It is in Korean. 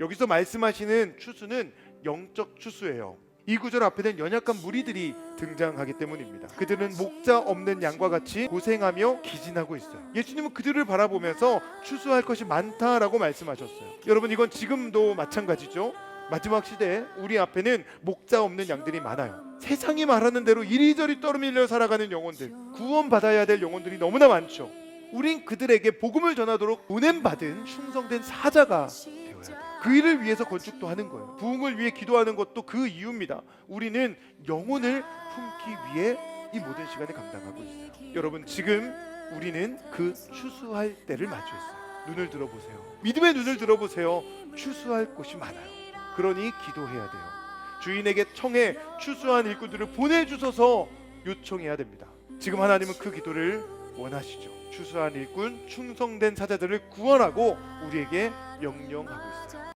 여기서 말씀하시는 추수는 영적 추수예요. 이 구절 앞에는 연약한 무리들이 등장하기 때문입니다. 그들은 목자 없는 양과 같이 고생하며 기진하고 있어요. 예수님은 그들을 바라보면서 추수할 것이 많다라고 말씀하셨어요. 여러분 이건 지금도 마찬가지죠. 마지막 시대에 우리 앞에는 목자 없는 양들이 많아요. 세상이 말하는 대로 이리저리 떠밀려 살아가는 영혼들, 구원받아야 될 영혼들이 너무나 많죠. 우린 그들에게 복음을 전하도록 보냄받은 충성된 사자가 되어야 돼요. 그 일을 위해서 건축도 하는 거예요. 부흥을 위해 기도하는 것도 그 이유입니다. 우리는 영혼을 품기 위해 이 모든 시간을 감당하고 있어요. 여러분 지금 우리는 그 추수할 때를 마주했어요. 눈을 들어보세요. 믿음의 눈을 들어보세요. 추수할 곳이 많아요. 그러니 기도해야 돼요. 주인에게 청해 추수한 일꾼들을 보내주셔서 요청해야 됩니다. 지금 하나님은 그 기도를 원하시죠. 추수한 일꾼, 충성된 사자들을 구원하고 우리에게 명령하고 있어요.